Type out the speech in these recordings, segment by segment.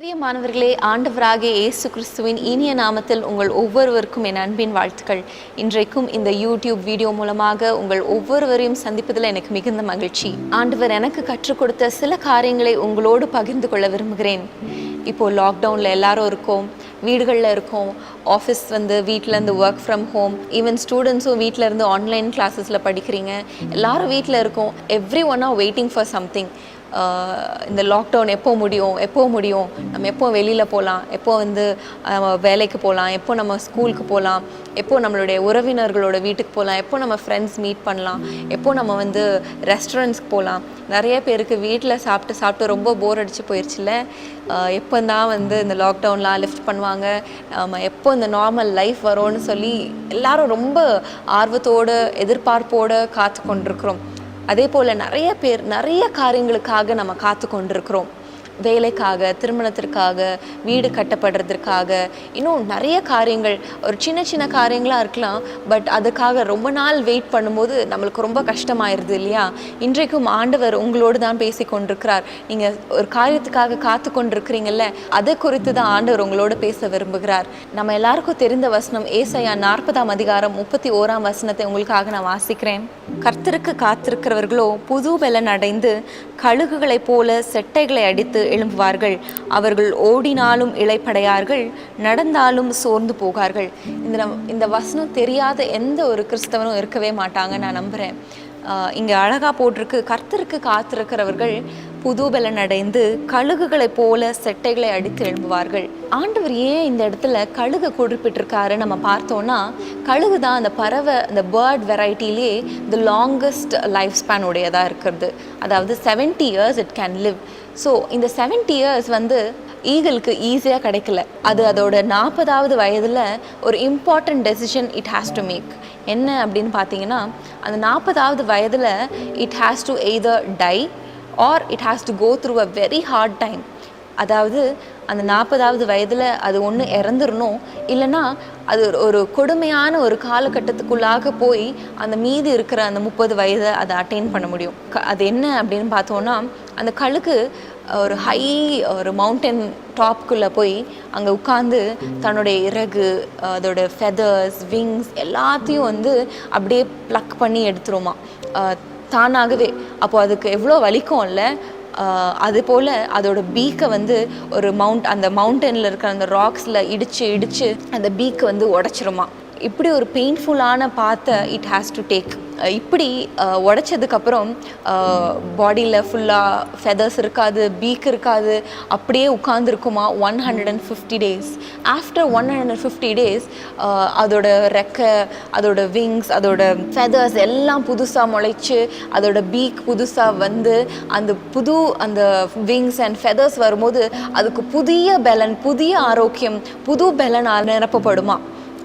பிரியமானவர்களே ஆண்டவராக இயேசு கிறிஸ்துவின் இனிய நாமத்தில் உங்கள் ஒவ்வொருவருக்கும் என் அன்பின் வாழ்த்துக்கள். இன்றைக்கும் இந்த யூடியூப் வீடியோ மூலமாக உங்கள் ஒவ்வொருவரையும் சந்திப்பதில் எனக்கு மிகுந்த மகிழ்ச்சி. ஆண்டவர் எனக்கு கற்றுக் கொடுத்த சில காரியங்களை உங்களோடு பகிர்ந்து கொள்ள விரும்புகிறேன். இப்போது லாக்டவுனில் எல்லாரும் இருக்கோம் வீடுகளில் இருக்கோம் ஆஃபீஸ் வந்து வீட்டிலேருந்து ஒர்க் ஃப்ரம் ஹோம் ஈவன் ஸ்டூடெண்ட்ஸும் வீட்டில் இருந்து ஆன்லைன் கிளாஸஸில் படிக்கிறீங்க. எல்லாரும் வீட்டில் இருக்கோம். Every one are waiting for something இந்த லாக்டவுன் எப்போ முடியும் எப்போ முடியும்? நம்ம எப்போ வெளியில் போகலாம் எப்போ வந்து வேலைக்கு போகலாம் எப்போ நம்ம ஸ்கூலுக்கு போகலாம் எப்போ நம்மளுடைய உறவினர்களோட வீட்டுக்கு போகலாம் எப்போ நம்ம ஃப்ரெண்ட்ஸ் மீட் பண்ணலாம்? எப்போ நம்ம வந்து ரெஸ்டாரண்ட்ஸ்க்கு போகலாம் நிறைய பேருக்கு வீட்டில் சாப்பிட்டு சாப்பிட்டு ரொம்ப போர் அடித்து போயிடுச்சுல எப்போ தான் வந்து இந்த லாக்டவுன்லாம் லிஃப்ட் பண்ணுவாங்க? நம்ம எப்போ இந்த நார்மல் லைஃப் வரும்னு சொல்லி எல்லாரும் ரொம்ப ஆர்வத்தோடு எதிர்பார்ப்போடு காத்து கொண்டிருக்கிறோம் அதே போல் நிறைய பேர் நிறைய காரியங்களுக்காக நம்ம காத்து கொண்டிருக்கிறோம் வேலைக்காக திருமணத்திற்காக வீடு கட்டப்படுறதுக்காக இன்னும் நிறைய காரியங்கள் ஒரு சின்ன சின்ன காரியங்களாக இருக்கலாம் பட் அதுக்காக ரொம்ப நாள் வெயிட் பண்ணும்போது நம்மளுக்கு ரொம்ப கஷ்டமாயிருது இல்லையா? இன்றைக்கும் ஆண்டவர் உங்களோடு தான் பேசி கொண்டிருக்கிறார். நீங்கள் ஒரு காரியத்துக்காக காத்து கொண்டிருக்கிறீங்கல்ல அதை குறித்து தான் ஆண்டவர் உங்களோடு பேச விரும்புகிறார். நம்ம எல்லாருக்கும் தெரிந்த வசனம் ஏசையா நாற்பதாம் அதிகாரம் முப்பத்தி ஓராம் வசனத்தை உங்களுக்காக நான் வாசிக்கிறேன். கர்த்தருக்கு காத்திருக்கிறவர்களோ புது வெலன் அடைந்து கழுகுகளைப் போல செட்டைகளை அடித்து எழும்புவார்கள். அவர்கள் ஓடினாலும் இளைப்படையார்கள் நடந்தாலும் சோர்ந்து போகார்கள். இந்த நம்- இந்த வசனம் தெரியாத எந்த ஒரு கிறிஸ்தவனும் இருக்கவே மாட்டாங்க நான் நம்புகிறேன் இங்கே அழகாக போட்டிருக்கு கர்த்தருக்கு காத்திருக்கிறவர்கள் புதுபலன் அடைந்து கழுகுகளைப் போல செட்டைகளை அடித்து எழும்புவார்கள். ஆண்டவர் ஏன் இந்த இடத்துல கழுகு குறிப்பிட்டிருக்காரு நம்ம பார்த்தோன்னா கழுகு தான் அந்த பறவை அந்த பேர்ட் வெரைட்டிலே தி லாங்கஸ்ட் லைஃப் ஸ்பேன் உடையதாக இருக்கிறது. அதாவது 70 years it can live so இந்த 70 இயர்ஸ் வந்து ஈகிளுக்கு ஈஸியாக கிடைக்கல. அது அதோட நாற்பதாவது வயதில் ஒரு important decision it has to make என்ன அப்படின்னு பார்த்தீங்கன்னா அந்த நாற்பதாவது வயதில் it has to either die or it has to go through a very hard time அதாவது அந்த நாற்பதாவது வயதில் அது ஒன்று இறந்துடணும் இல்லைன்னா அது ஒரு- கொடுமையான ஒரு காலகட்டத்துக்குள்ளாக போய் அந்த மீதி இருக்கிற அந்த முப்பது வயதை அதை அட்டைன் பண்ண முடியும். க- அது என்ன அப்படின்னு பார்த்தோன்னா அந்த கழுக்கு ஒரு ஹை ஒரு மவுண்டன் டாப்குள்ளே போய் அங்கே உட்காந்து தன்னுடைய இறகு அதோட ஃபெதர்ஸ் விங்ஸ் எல்லாத்தையும் வந்து அப்படியே ப்ளக் பண்ணி எடுத்துருமா. தானாகவே. அப்போது அதுக்கு எவ்வளோ வலிக்கும் இல்லை அது போல் அதோட பீக்கை வந்து ஒரு மவுண்ட் அந்த மவுண்டனில் இருக்கிற அந்த ராக்ஸில் இடித்து இடித்து அந்த பீக்கை வந்து உடச்சிருமா. இப்படி ஒரு பெயின்ஃபுல்லான பாத்தை இட் ஹேஸ் டு டேக் இப்படி உடைச்சதுக்கப்புறம் பாடியில் ஃபுல்லாக ஃபெதர்ஸ் இருக்காது பீக் இருக்காது அப்படியே உட்காந்துருக்குமா one hundred and fifty days after one hundred and fifty days அதோட ரெக்கை அதோட விங்ஸ் அதோட ஃபெதர்ஸ் எல்லாம் புதுசாக முளைச்சி அதோட பீக் புதுசாக வந்து அந்த புது அந்த விங்ஸ் அண்ட் ஃபெதர்ஸ் வரும்போது அதுக்கு புதிய பலன் புதிய ஆரோக்கியம் புது பலன் நிரப்பப்படுமா?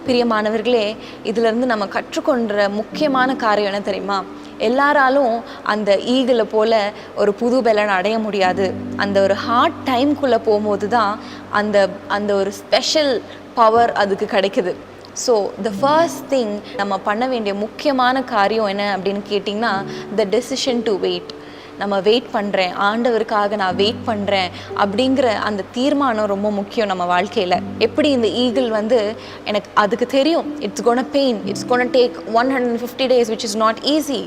பிரியமானவர்களே இதிலிருந்து நம்ம கற்றுக்கொண்ட முக்கியமான காரியம் என்ன தெரியுமா? எல்லாராலும் அந்த ஈகிளை போல் ஒரு புது பலன் அடைய முடியாது. அந்த ஒரு ஹார்ட் டைம்குள்ளே போகும்போது தான் அந்த அந்த ஒரு ஸ்பெஷல் பவர் அதுக்கு கிடைக்குது. ஸோ த ஃபர்ஸ்ட் திங் நம்ம பண்ண வேண்டிய முக்கியமான காரியம் என்ன அப்படின்னு கேட்டிங்கன்னா த டெசிஷன் டு வெயிட் நம்ம வெயிட் பண்ணுறேன் ஆண்டவருக்காக நான் வெயிட் பண்ணுறேன் அப்படிங்கிற அந்த தீர்மானம் ரொம்ப முக்கியம் நம்ம வாழ்க்கையில். எப்படி இந்த ஈகிள் வந்து எனக்கு அதுக்கு தெரியும். It's gonna pain it's gonna take one hundred fifty days which is not easy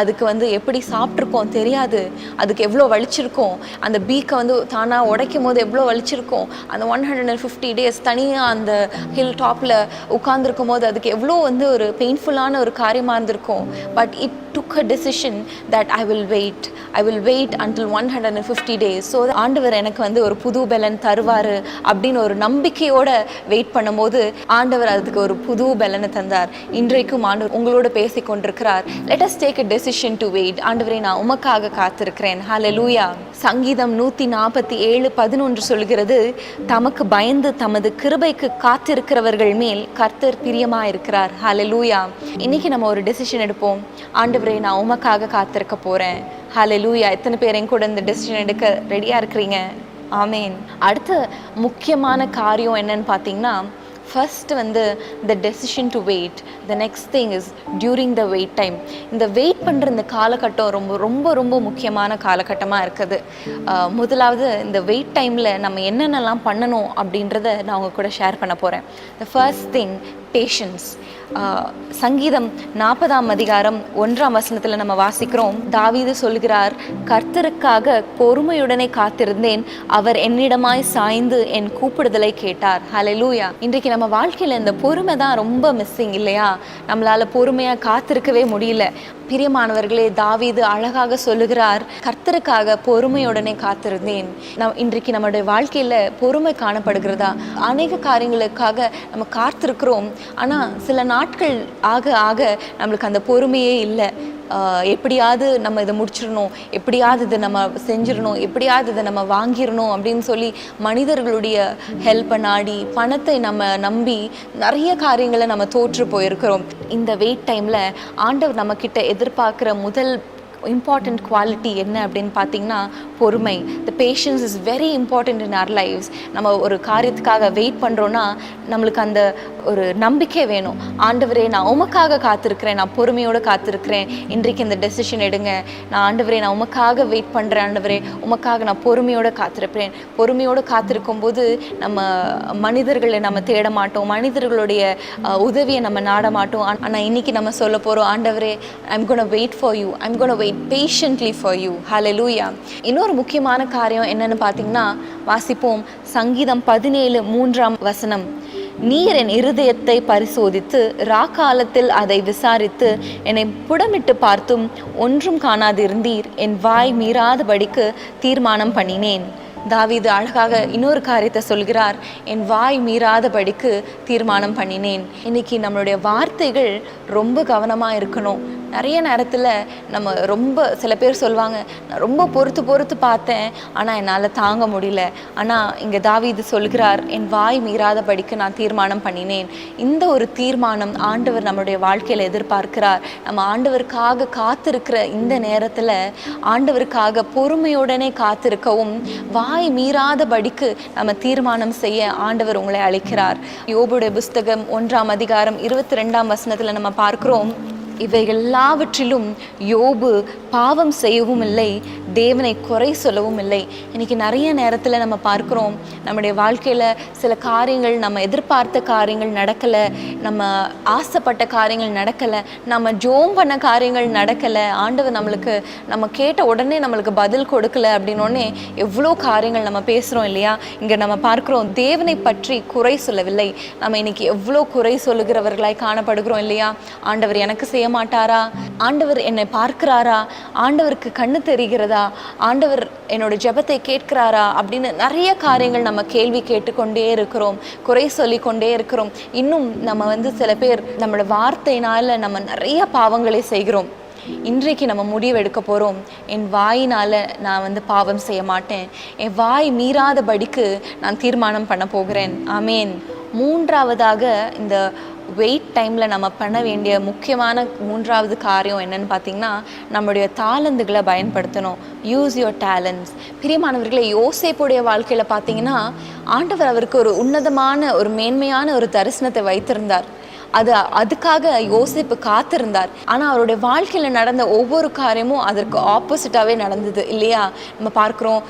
அதுக்கு வந்து எப்படி சாப்பிட்ருக்கோம் தெரியாது. அதுக்கு எவ்வளோ வலிச்சிருக்கோம். அந்த பீக்கை வந்து தானாக உடைக்கும் போது எவ்வளோ வலிச்சிருக்கோம். அந்த one hundred and fifty days தனியாக அந்த ஹில் டாப்பில் உட்காந்துருக்கும் போது அதுக்கு எவ்வளோ வந்து ஒரு பெயின்ஃபுல்லான ஒரு காரியமாக இருந்திருக்கும். But it took a decision that I will wait I will wait until one hundred and fifty days so ஆண்டவர் எனக்கு வந்து ஒரு புது பலன் தருவார் அப்படின்னு ஒரு நம்பிக்கையோட வெயிட் பண்ணும்போது ஆண்டவர் அதுக்கு ஒரு புது பலனை தந்தார். இன்றைக்கும் ஆண்டவர் உங்களோட பேசி கொண்டிருக்கிறார். Let us take a decision to wait ஆண்டவரை நான் உமக்காக காத்திருக்கிறேன். ஹalleluya சங்கீதம் நூற்றி நாற்பத்தி ஏழு பதினொன்று சொல்கிறது தமக்கு பயந்து தமது கிருபைக்கு காத்திருக்கிறவர்கள் மேல் கர்த்தர் பிரியமாக இருக்கிறார் ஹalleluya இன்னைக்கு நம்ம ஒரு டெசிஷன் எடுப்போம். ஆண்டவர் நான் உமக்காக காத்திருக்க போகிறேன் ஹalleluya எத்தனை பேர் என் கூட இந்த டெசிஷன் எடுக்க ரெடியாக இருக்கிறீங்க? ஆமேன் அடுத்த முக்கியமான காரியம் என்னன்னு பார்த்தீங்கன்னா ஃபர்ஸ்ட் வந்து the decision to wait the next thing is during the wait time இந்த வெயிட் பண்ணுற இந்த காலகட்டம் ரொம்ப ரொம்ப ரொம்ப முக்கியமான காலகட்டமாக இருக்குது. முதலாவது இந்த வெயிட் டைமில் நம்ம என்னென்னலாம் பண்ணணும் அப்படின்றத நான் உங்கள் கூட ஷேர் பண்ண போகிறேன் த ஃபர்ஸ்ட் திங் பேஷன்ஸ் சங்கீதம் நாற்பதாம் அதிகாரம் ஒன்றாம் வசனத்தில் நம்ம வாசிக்கிறோம். தாவீது சொல்கிறார் கர்த்தருக்காக பொறுமையுடனே காத்திருந்தேன். அவர் என்னிடமாய் சாய்ந்து என் கூப்பிடுதலை கேட்டார். ஹalleluya இன்றைக்கு நம்ம வாழ்க்கையில் இந்த பொறுமை தான் ரொம்ப மிஸ்ஸிங் இல்லையா? நம்மளால் பொறுமையாக காத்திருக்கவே முடியல. பிரியமானவர்களே தாவீது அழகாக சொல்லுகிறார் கர்த்தருக்காக பொறுமையுடனே காத்திருந்தேன். நம் இன்றைக்கு நம்மளுடைய வாழ்க்கையில் பொறுமை காணப்படுகிறதா? அநேக காரியங்களுக்காக நம்ம காத்திருக்கிறோம். ஆனால் சில நாட்கள் ஆக ஆக நம்மளுக்கு அந்த பொறுமையே இல்லை. எப்படியாவது நம்ம இதை முடிச்சிடணும் எப்படியாவது இதை நம்ம செஞ்சிடணும் எப்படியாவது இதை நம்ம வாங்கிடணும் அப்படின்னு சொல்லி மனிதர்களுடைய ஹெல்ப்பை நாடி பணத்தை நம்ம நம்பி நிறைய காரியங்களை நம்ம தோற்று போயிருக்கிறோம். இந்த வெயிட் டைமில் ஆண்டவர் நம்மக்கிட்ட எதிர்பார்க்குற முதல் இம்பார்ட்டண்ட் குவாலிட்டி என்ன அப்படின்னு பார்த்தீங்கன்னா பொறுமை. The patience is very important in our lifes நம்ம ஒரு காரியத்துக்காக வெயிட் பண்ணுறோன்னா நம்மளுக்கு அந்த ஒரு நம்பிக்கை வேணும். ஆண்டவரே நான் உமக்காக காத்திருக்கிறேன். நான் பொறுமையோடு காத்திருக்கிறேன். இன்றைக்கு இந்த டெசிஷன் எடுங்க. நான் ஆண்டவரே நான் உமக்காக வெயிட் பண்ணுறேன் ஆண்டவரே உமக்காக நான் பொறுமையோடு காத்திருப்பேன். பொறுமையோடு காத்திருக்கும் போது நம்ம மனிதர்களை நம்ம தேட மாட்டோம். மனிதர்களுடைய உதவியை நம்ம நாட மாட்டோம். ஆனால் இன்றைக்கி நம்ம சொல்ல போகிறோம் ஆண்டவரே I'm gonna wait for you I'm gonna wait patiently for you ஹalleluya இன்னொரு முக்கியமான காரியம் என்னன்னு பார்த்தீங்கன்னா வாசிப்போம். சங்கீதம் பதினேழு மூன்றாம் வசனம். நீர் என் இருதயத்தை பரிசோதித்து ராக்காலத்தில் அதை விசாரித்து என்னை புடமிட்டு பார்த்தும் ஒன்றும் காணாதிருந்தீர். என் வாய் மீறாதபடிக்கு தீர்மானம் பண்ணினேன். தாவீது அழகாக இன்னொரு காரியத்தை சொல்கிறார். என் வாய் மீறாதபடிக்கு தீர்மானம் பண்ணினேன். இன்னைக்கு நம்மளுடைய வார்த்தைகள் ரொம்ப கவனமாக இருக்கணும். நிறைய நேரத்தில் நம்ம ரொம்ப சில பேர் சொல்லுவாங்க நான் ரொம்ப பொறுத்து பொறுத்து பார்த்தேன் ஆனால் என்னால் தாங்க முடியல. ஆனால் இங்கே தாவி இது சொல்கிறார் என் வாய் மீறாதபடிக்கு நான் தீர்மானம் பண்ணினேன். இந்த ஒரு தீர்மானம் ஆண்டவர் நம்மளுடைய வாழ்க்கையில் எதிர்பார்க்கிறார். நம்ம ஆண்டவருக்காக காத்திருக்கிற இந்த நேரத்தில் ஆண்டவருக்காக பொறுமையுடனே காத்திருக்கவும் வாய் மீறாதபடிக்கு நம்ம தீர்மானம் செய்ய ஆண்டவர் உங்களை அழைக்கிறார். யோபுடைய புஸ்தகம் ஒன்றாம் அதிகாரம் இருபத்தி ரெண்டாம் வசனத்தில் நம்ம பார்க்குறோம் இவை எல்லாவற்றிலும் யோபு பாவம் செய்யவும் இல்லை. தேவனை குறை சொல்லவும் இல்லை. இன்றைக்கி நிறைய நேரத்தில் நம்ம பார்க்குறோம் நம்முடைய வாழ்க்கையில் சில காரியங்கள் நம்ம எதிர்பார்த்த காரியங்கள் நடக்கலை நம்ம ஆசைப்பட்ட காரியங்கள் நடக்கலை நம்ம ஜோம் பண்ண காரியங்கள் நடக்கலை ஆண்டவர் நம்மளுக்கு நம்ம கேட்ட உடனே நம்மளுக்கு பதில் கொடுக்கல அப்படின்னோடனே எவ்வளோ காரியங்கள் நம்ம பேசுகிறோம் இல்லையா? இங்கே நம்ம பார்க்குறோம் தேவனை பற்றி குறை சொல்லவில்லை. நம்ம இன்றைக்கி எவ்வளோ குறை சொல்லுகிறவர்களாய் காணப்படுகிறோம் இல்லையா? ஆண்டவர் எனக்கு செய்ய மாட்டாரா? ஆண்டவர் என்னை பார்க்கிறாரா? ஆண்டவருக்கு கண்ணு தெரிகிறதா? ஆண்டவர் என்னோட ஜெபத்தை கேட்கிறாரா அப்படின்னு நிறைய காரியங்கள் நம்ம கேள்வி கேட்டுக்கொண்டே இருக்கிறோம் குறை சொல்லி கொண்டே இருக்கிறோம். இன்னும் நம்ம வந்து சில பேர் நம்மளோட வார்த்தையினால நம்ம நிறைய பாவங்களை செய்கிறோம். இன்றைக்கு நம்ம முடிவு எடுக்க போகிறோம் என் வாயினால் நான் வந்து பாவம் செய்ய மாட்டேன். என் வாய் மீறாதபடிக்கு நான் தீர்மானம் பண்ண போகிறேன். ஆமேன். மூன்றாவதாக இந்த வெயிட் டைமில் நம்ம பண்ண வேண்டிய முக்கியமான மூன்றாவது காரியம் என்னன்னு பார்த்தீங்கன்னா நம்முடைய தாளந்துகளை பயன்படுத்தணும். யூஸ் யுவர் டேலண்ட்ஸ் பிரியமானவர்களை யோசேப்புடைய வாழ்க்கையில் பார்த்தீங்கன்னா ஆண்டவர் அவருக்கு ஒரு உன்னதமான ஒரு மேன்மையான ஒரு தரிசனத்தை வைத்திருந்தார். அது அதுக்காக யோசிப்பு காத்திருந்தார். ஆனால் அவருடைய வாழ்க்கையில் நடந்த ஒவ்வொரு காரியமும் அதற்கு ஆப்போசிட்டாகவே நடந்தது இல்லையா? நம்ம பார்க்குறோம்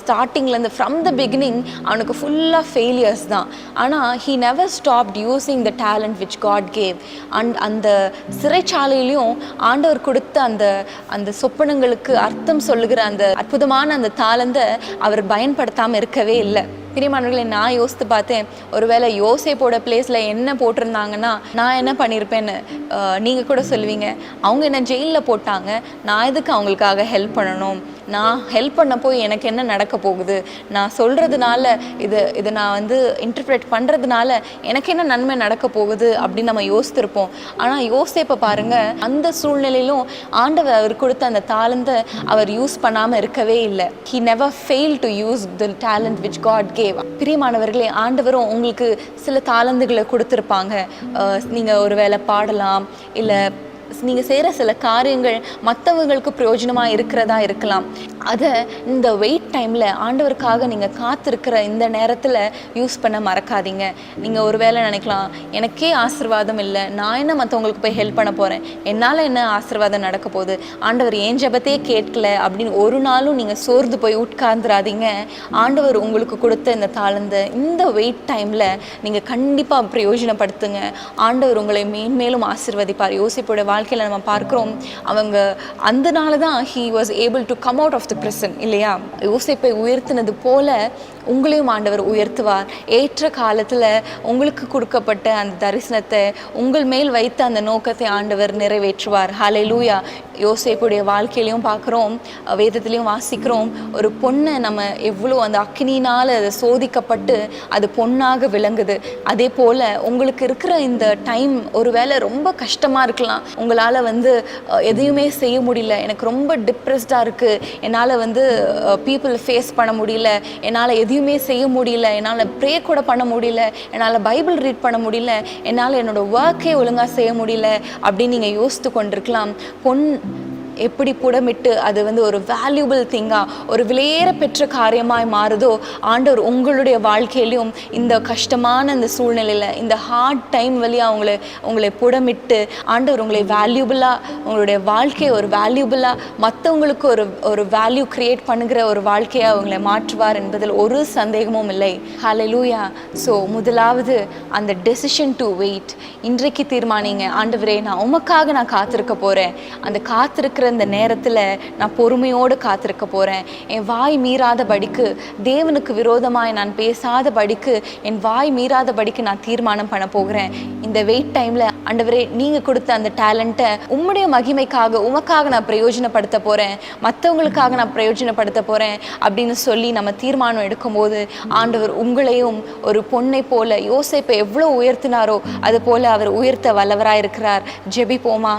ஸ்டார்டிங்லேருந்து ஃப்ரம் த பிகினிங் அவனுக்கு ஃபுல்லாக ஃபெயிலியர்ஸ் தான். ஆனால் he never stopped using the talent which God gave and அந்த சிறைச்சாலையிலையும் ஆண்டவர் கொடுத்த அந்த அந்த சொப்பனங்களுக்கு அர்த்தம் சொல்லுகிற அந்த அற்புதமான அந்த தாளந்தை அவர் பயன்படுத்தாமல் இருக்கவே இல்லை. பிரியமானவர்களை நான் யோசித்து பார்த்தேன் ஒருவேளை யோசேப்போட பிளேஸில் என்ன போட்டிருந்தாங்கன்னா நான் என்ன பண்ணியிருப்பேன்னு நீங்கள் கூட சொல்லுவீங்க. அவங்க என்ன ஜெயிலில் போட்டாங்க நான் எதுக்கு அவங்களுக்காக ஹெல்ப் பண்ணணும்? நான் ஹெல்ப் பண்ண போய் எனக்கு என்ன நடக்க போகுது? நான் சொல்கிறதுனால இது இதை நான் வந்து இன்டர்பிரேட் பண்ணுறதுனால எனக்கு என்ன நன்மை நடக்க போகுது அப்படின்னு நம்ம யோசித்திருப்போம். ஆனால் யோசேப்பை பாருங்கள் அந்த சூழ்நிலையிலும் ஆண்டவர் அவர் கொடுத்த அந்த தாளந்தை அவர் யூஸ் பண்ணாமல் இருக்கவே இல்லை. He never fail to use the talent which God gave பிரியமானவர்களே ஆண்டவரும் உங்களுக்கு சில தாளந்துகளை கொடுத்துருப்பாங்க. நீங்கள் ஒரு வேளை பாடலாம் இல்லை நீங்கள் செய்கிற சில காரியங்கள் மற்றவங்களுக்கு பிரயோஜனமாக இருக்கிறதா இருக்கலாம். அதை இந்த வெயிட் டைமில் ஆண்டவருக்காக நீங்கள் காத்திருக்கிற இந்த நேரத்தில் யூஸ் பண்ண மறக்காதீங்க. நீங்கள் ஒரு வேளை நினைக்கலாம் எனக்கே ஆசீர்வாதம் இல்லை. நான் என்ன மற்றவங்களுக்கு போய் ஹெல்ப் பண்ண போகிறேன் என்னால் என்ன ஆசீர்வாதம் நடக்க போகுது? ஆண்டவர் ஏன் ஜபத்தையே கேட்கல அப்படின்னு ஒரு நாளும் நீங்கள் சோர்ந்து போய் உட்கார்ந்துராதீங்க ஆண்டவர் உங்களுக்கு கொடுத்த இந்த தாளந்த இந்த வெயிட் டைமில் நீங்கள் கண்டிப்பாக பிரயோஜனப்படுத்துங்க. ஆண்டவர் உங்களை மேன்மேலும் ஆசிர்வதிப்பார். யோசிப்போட வாழ்க்கையில் நம்ம பார்க்குறோம் அவங்க அந்த நாள் தான் he was able to come out of the prison இல்லையா? யோசிப்பை உயர்த்தினது போல உங்களையும் ஆண்டவர் உயர்த்துவார். ஏற்ற காலத்தில் உங்களுக்கு கொடுக்கப்பட்ட அந்த தரிசனத்தை உங்கள் மேல் வைத்த அந்த நோக்கத்தை ஆண்டவர் நிறைவேற்றுவார். ஹலை லூயா யோசேப்புடைய வாழ்க்கையிலையும் பார்க்குறோம் வேதத்துலேயும் வாசிக்கிறோம். ஒரு பொண்ணை நம்ம எவ்வளோ அந்த அக்னினால் அதை சோதிக்கப்பட்டு அது பொண்ணாக விளங்குது. அதே போல் உங்களுக்கு இருக்கிற இந்த டைம் ஒருவேளை ரொம்ப கஷ்டமாக இருக்கலாம். உங்களால் வந்து எதையுமே செய்ய முடியல. எனக்கு ரொம்ப டிப்ரெஸ்டாக இருக்குது என்னால் வந்து பீப்புள் ஃபேஸ் பண்ண முடியல. என்னால் எதையும் செய்ய முடியல என்னால் ப்ரே கூட பண்ண முடியல என்னால் பைபிள் ரீட் பண்ண முடியல என்னால் என்னோட ஒர்க்கே ஒழுங்காக செய்ய முடியல அப்படின்னு நீங்கள் யோசித்து கொண்டிருக்கலாம். பொன் எப்படி புடமிட்டு அது வந்து ஒரு வேல்யூபிள் திங்காக ஒரு விலையேற பெற்ற காரியமாய் மாறுதோ ஆண்டவர் உங்களுடைய வாழ்க்கையிலையும் இந்த கஷ்டமான இந்த சூழ்நிலையில் இந்த ஹார்ட் டைம் வழியாக அவங்களை உங்களை புடமிட்டு ஆண்டவர் உங்களை வேல்யூபிளாக உங்களுடைய வாழ்க்கையை ஒரு வேல்யூபிளாக மற்றவங்களுக்கு ஒரு ஒரு வேல்யூ கிரியேட் பண்ணுகிற ஒரு வாழ்க்கையாக அவங்களை மாற்றுவார் என்பதில் ஒரு சந்தேகமும் இல்லை. ஹalleluya ஸோ முதலாவது அந்த டெசிஷன் டு வெயிட் இன்றைக்கு தீர்மானிங்க. ஆண்டவரே நான் உமக்காக நான் காத்திருக்க போகிறேன் அந்த காத்திருக்கிற இந்த நேரத்தில் நான் பொறுமையோடு காத்திருக்க போகிறேன் என் வாய் மீறாத படிக்கு தேவனுக்கு விரோதமாய் நான் பேசாத படிக்கு என் வாய் மீறாத படிக்கு நான் தீர்மானம் பண்ண போகிறேன். இந்த வெயிட் டைமில் ஆண்டவரே நீங்கள் கொடுத்த அந்த டேலண்ட்டை உம்முடைய மகிமைக்காக உமக்காக நான் பிரயோஜனப்படுத்த போகிறேன் மற்றவங்களுக்காக நான் பிரயோஜனப்படுத்த போகிறேன் அப்படின்னு சொல்லி நம்ம தீர்மானம் எடுக்கும்போது ஆண்டவர் உங்களையும் ஒரு பொண்ணை போல யோசிப்பை எவ்வளோ உயர்த்தினாரோ அது போல் அவர் உயர்த்த வல்லவராக இருக்கிறார் ஜெபிப்போமா?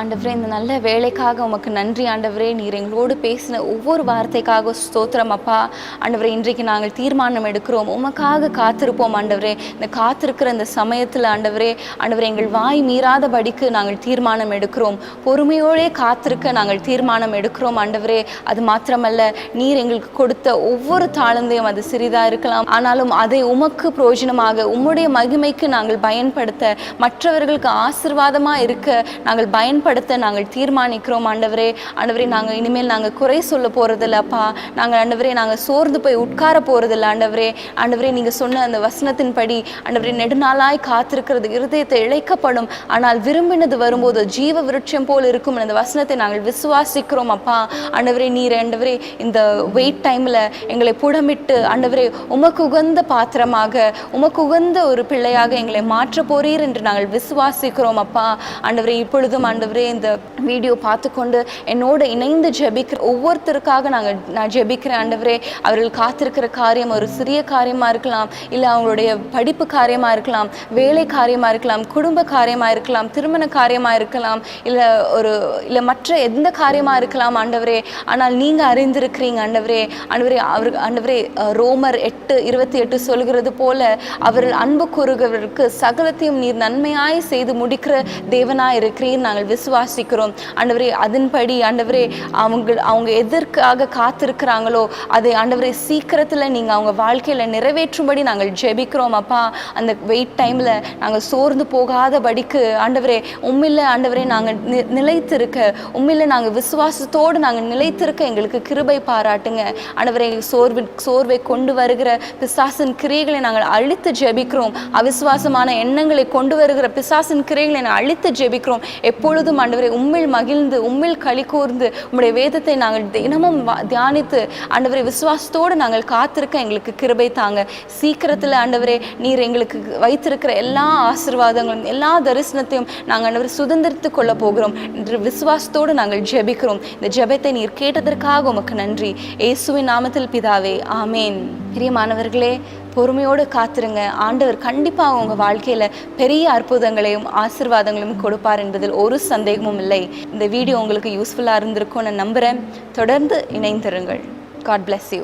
ஆண்டவரே இந்த நல்ல வேலைக்காக உமக்கு நன்றி ஆண்டவரே. நீர் எங்களோடு பேசின ஒவ்வொரு வார்த்தைக்காக ஸ்தோத்திரம் அப்பா. ஆண்டவரே இன்றைக்கு நாங்கள் தீர்மானம் எடுக்கிறோம். உமக்காக காத்திருப்போம் ஆண்டவரே. இந்த காத்திருக்கிற இந்த சமயத்தில் ஆண்டவரே ஆண்டவரே எங்கள் வாய் மீறாதபடிக்கு நாங்கள் தீர்மானம் எடுக்கிறோம். பொறுமையோடே காத்திருக்க நாங்கள் தீர்மானம் எடுக்கிறோம் ஆண்டவரே. அது மாத்திரமல்ல நீர் எங்களுக்கு கொடுத்த ஒவ்வொரு தாளந்தையும் அது சிறிதாக இருக்கலாம். ஆனாலும் அதை உமக்கு பிரயோஜனமாக உம்முடைய மகிமைக்கு நாங்கள் பயன்படுத்த மற்றவர்களுக்கு ஆசிர்வாதமாக இருக்க நாங்கள் பயன் பயன்படுத்த நாங்கள் தீர்மானிக்கிறோம். ஆண்டவரே ஆண்டவரே நாங்கள் இனிமேல் நாங்கள் குறை சொல்ல போகிறதில்ல அப்பா. நாங்கள் ஆண்டவரே நாங்கள் சோர்ந்து போய் உட்கார போகிறதில்ல ஆண்டவரே. ஆண்டவரே நீங்கள் சொன்ன அந்த வசனத்தின்படி ஆண்டவரே நெடுநாளாய் காத்திருக்கிறது இருதயத்தை இழைக்கப்படும். ஆனால் விரும்பினது வரும்போது ஜீவ விருட்சம் போல் இருக்கும். அந்த வசனத்தை நாங்கள் விசுவாசிக்கிறோம் அப்பா. ஆண்டவரே நீர் ஆண்டவரே இந்த வெயிட் டைமில் எங்களை புடமிட்டு ஆண்டவரே உமக்கு உகந்த பாத்திரமாக உமக்கு உகந்த ஒரு பிள்ளையாக எங்களை மாற்ற போறீர் என்று நாங்கள் விசுவாசிக்கிறோம் அப்பா. ஆண்டவரே இப்பொழுதும் ஆண்டவரே இந்த வீடியோ பார்த்துக்கொண்டு என்னோட இணைந்து ஜெபிக்கிற ஒவ்வொருத்தருக்காக நாங்கள் நான் ஜெபிக்கிறேன். ஆண்டவரே அவர்கள் காத்திருக்கிற காரியம் ஒரு சிறிய காரியமாக இருக்கலாம் இல்லை அவங்களுடைய படிப்பு காரியமாக இருக்கலாம் வேலை காரியமாக இருக்கலாம் குடும்ப காரியமாக இருக்கலாம் திருமண காரியமாக இருக்கலாம் இல்லை ஒரு இல்லை மற்ற எந்த காரியமாக இருக்கலாம் ஆண்டவரே. ஆனால் நீங்கள் அறிந்திருக்கிறீங்க ஆண்டவரே. ஆண்டவரே அவர் ஆண்டவரே ரோமர் எட்டு இருபத்தி எட்டு சொல்கிறது போல அவர் அன்பு கூறுகிறவருக்கு சகலத்தையும் நீர் நன்மையாய் செய்து முடிக்கிற தேவனாய் இருக்கிறீர். நாங்கள் விசுவாசிக்கிறோம். ஆண்டவரே அதன்படி ஆண்டவரே அவங்க அவங்க எதற்காக காத்திருக்கிறாங்களோ அதை ஆண்டவரே சீக்கிரத்தில் நீங்கள் அவங்க வாழ்க்கையில் நிறைவேற்றும்படி நாங்கள் ஜெபிக்கிறோம் அப்பா. அந்த வெயிட் டைமில் நாங்கள் சோர்ந்து போகாதபடிக்கு ஆண்டவரே உண்மையில் ஆண்டவரே நாங்கள் நி நிலைத்திருக்க உண்மையில் நாங்கள் விசுவாசத்தோடு நாங்கள் நிலைத்திருக்க எங்களுக்கு கிருபை பாராட்டுங்க. ஆண்டவரே சோர்வு சோர்வை கொண்டு வருகிற பிசாசின் கிரியைகளை நாங்கள் அழித்து ஜெபிக்கிறோம். அவிசுவாசமான எண்ணங்களை கொண்டு வருகிற பிசாசின் கிரியைகளை நாங்கள் அழித்து ஜெபிக்கிறோம். எப்பொழுதும் ஆண்டவரே உம்மில் மகிழ்ந்து உம்மில் களி கூர்ந்து உம்முடைய வேதத்தை நாங்கள் தினமும் தியானித்து ஆண்டவரை விசுவாசத்தோடு நாங்கள் காத்திருக்க எங்களுக்கு கிருபை தாங்க. சீக்கிரத்தில் ஆண்டவரே நீர் எங்களுக்கு வைத்திருக்கிற எல்லா ஆசீர்வாதங்களும் எல்லா தரிசனத்தையும் நாங்கள் ஆண்டவரே சுதந்திரித்து கொள்ள போகிறோம் என்று விசுவாசத்தோடு நாங்கள் ஜெபிக்கிறோம். இந்த ஜெபத்தை நீர் கேட்டதற்காக உமக்கு நன்றி. இயேசுவின் நாமத்தில் பிதாவே ஆமேன். பிரியமானவர்களே பொறுமையோடு காத்திருங்க. ஆண்டவர் கண்டிப்பாக உங்கள் வாழ்க்கையில் பெரிய அற்புதங்களையும் ஆசீர்வாதங்களையும் கொடுப்பார் என்பதில் ஒரு சந்தேகமும் இல்லை. இந்த வீடியோ உங்களுக்கு யூஸ்ஃபுல்லாக இருந்திருக்கும்னு நம்புகிறேன் தொடர்ந்து இணைந்திருங்கள். God bless you